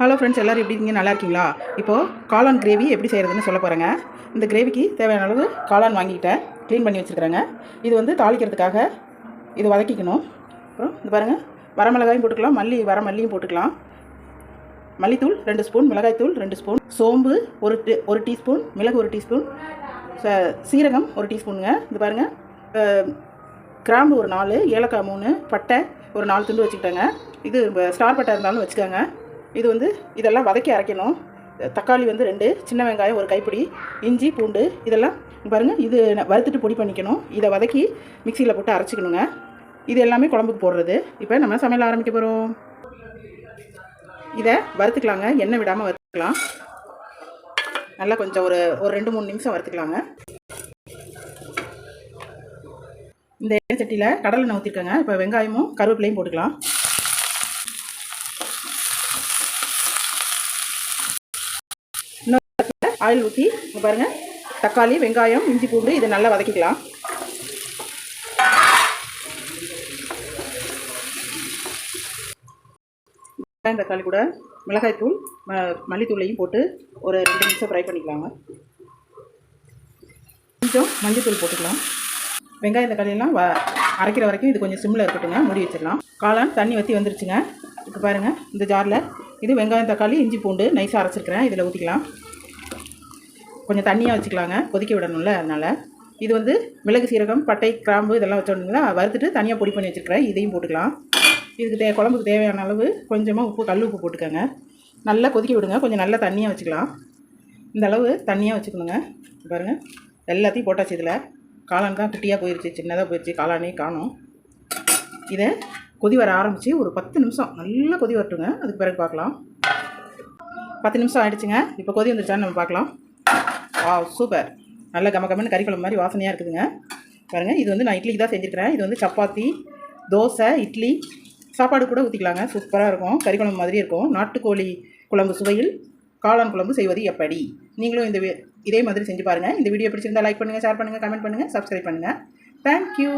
Hello friends எல்லோரும் எப்படி இருக்கீங்க? நல்லா இருக்கீங்களா? இப்போது காளான் கிரேவி எப்படி செய்கிறதுன்னு சொல்ல போகிறேங்க இந்த கிரேவிக்கு தேவையான அளவு காளான் வாங்கிக்கிட்டேன் க்ளீன் பண்ணி வச்சுருக்கிறேங்க. இது வந்து தாளிக்கிறதுக்காக இது வதக்கிக்கணும். அப்புறம் இது பாருங்கள் வரமிளகாயும் போட்டுக்கலாம். மல்லி வர மல்லியும் போட்டுக்கலாம். மல்லித்தூள் ரெண்டு ஸ்பூன் மிளகாய்த்தூள் ரெண்டு ஸ்பூன் சோம்பு ஒரு டீ ஒரு டீஸ்பூன் மிளகு ஒரு டீஸ்பூன் ச- சீரகம் ஒரு டீஸ்பூனுங்க. இது பாருங்கள் கிராம்பு ஒரு நாலு ஏலக்காய் மூணு பட்டை ஒரு நாலு துண்டு வச்சுக்கிட்டேங்க. இது ஸ்டார் பட்டை இருந்தாலும் வச்சுக்கோங்க. இது வந்து இதெல்லாம் வதக்கி அரைக்கணும். தக்காளி வந்து ரெண்டு சின்ன வெங்காயம் ஒரு கைப்பிடி இஞ்சி பூண்டு இதெல்லாம் பாருங்கள் இது வறுத்துட்டு பொடி பண்ணிக்கணும். இதை வதக்கி மிக்சியில் போட்டு அரைச்சிக்கணுங்க. இது எல்லாமே குழம்புக்கு போடுறது. இப்போ நம்ம சமையல் ஆரம்பிக்க போகிறோம் இதை வறுத்துக்கலாங்க. எண்ணெய் விடாமல் வறுத்துக்கலாம். நல்லா கொஞ்சம் ஒரு ஒரு ரெண்டு மூணு நிமிஷம் வறுத்துக்கலாங்க. இந்த எண்ணெய் சட்டியில் கடலை நான் ஊற்றிருக்கேங்க இப்போ வெங்காயமும் கருவேப்பிலையும் போட்டுக்கலாம். ஆயில் ஊற்றி இங்க பாருங்கள் தக்காளி வெங்காயம் இஞ்சி பூண்டு இதை நல்லா வதக்கிக்கலாம். வெங்காயம் தக்காளி கூட. மிளகாய்த்தூள் ம மல்லித்தூளையும் போட்டு ஒரு ரெண்டு நிமிஷம் ஃப்ரை பண்ணிக்கலாங்க. கொஞ்சம் மஞ்சத்தூள் போட்டுக்கலாம். வெங்காயம் தக்காளியெல்லாம் வ அரைக்கிற வரைக்கும் இது கொஞ்சம் சிம்மில் இருக்கட்டுங்க மூடி வச்சிடலாம். காளான் தண்ணி வற்றி வந்துருச்சுங்க. இப்போ பாருங்கள் இந்த ஜாரில் இது வெங்காயம் தக்காளி இஞ்சி பூண்டு நைஸாக அரைச்சிருக்கிறேன். இதில் ஊற்றிக்கலாம் கொஞ்சம் தண்ணியாக வச்சுக்கலாங்க. கொதிக்க விடணும்ல அதனால். இது வந்து மிளகு சீரகம் பட்டை கிராம்பு இதெல்லாம் வச்சோன்னா வறுத்துட்டு தனியாக பொடி பண்ணி வச்சுருக்கிறேன். இதையும் போட்டுக்கலாம். இதுக்கு தே குழம்புக்கு தேவையான அளவு கொஞ்சமாக உப்பு கல் உப்பு போட்டுக்கோங்க. நல்லா கொதிக்க விடுங்க. கொஞ்சம் நல்லா தண்ணியாக வச்சுக்கலாம். இந்த அளவு தண்ணியாக வச்சுக்கணுங்க. பாருங்கள் எல்லாத்தையும் போட்டாச்சு இதில். காளான் தான் குட்டியாக போயிடுச்சு சின்னதாக போயிடுச்சு காளானே காணும். இதை கொதி வர ஆரம்பித்து ஒரு பத்து நிமிஷம் நல்லா கொதி வரட்டுங்க. அதுக்கு பிறகு பார்க்கலாம். பத்து நிமிஷம் ஆகிடுச்சுங்க இப்போ கொதி வந்துருச்சான்னு நம்ம பார்க்கலாம். ஆ சூப்பர் நல்ல கம கம்மன்னு கறி குழம்பு மாதிரி வாசனையாக இருக்குதுங்க. பாருங்கள் இது வந்து நான் இட்லிக்கு தான் செஞ்சுருக்கிறேன். இது வந்து சப்பாத்தி தோசை இட்லி. சாப்பாடு கூட ஊற்றிக்கலாங்க சூப்பராக இருக்கும். கறி குழம்பு மாதிரி இருக்கும். நாட்டுக்கோழி குழம்பு சுவையில் காளான் குழம்பு செய்வது எப்படி? நீங்களும் இந்த இதே மாதிரி செஞ்சு பாருங்கள் இந்த வீடியோ பிடிச்சிருந்தால் லைக் பண்ணுங்கள் ஷேர் பண்ணுங்கள் கமெண்ட் பண்ணுங்கள் சப்ஸ்கிரைப் பண்ணுங்கள் தேங்க்யூ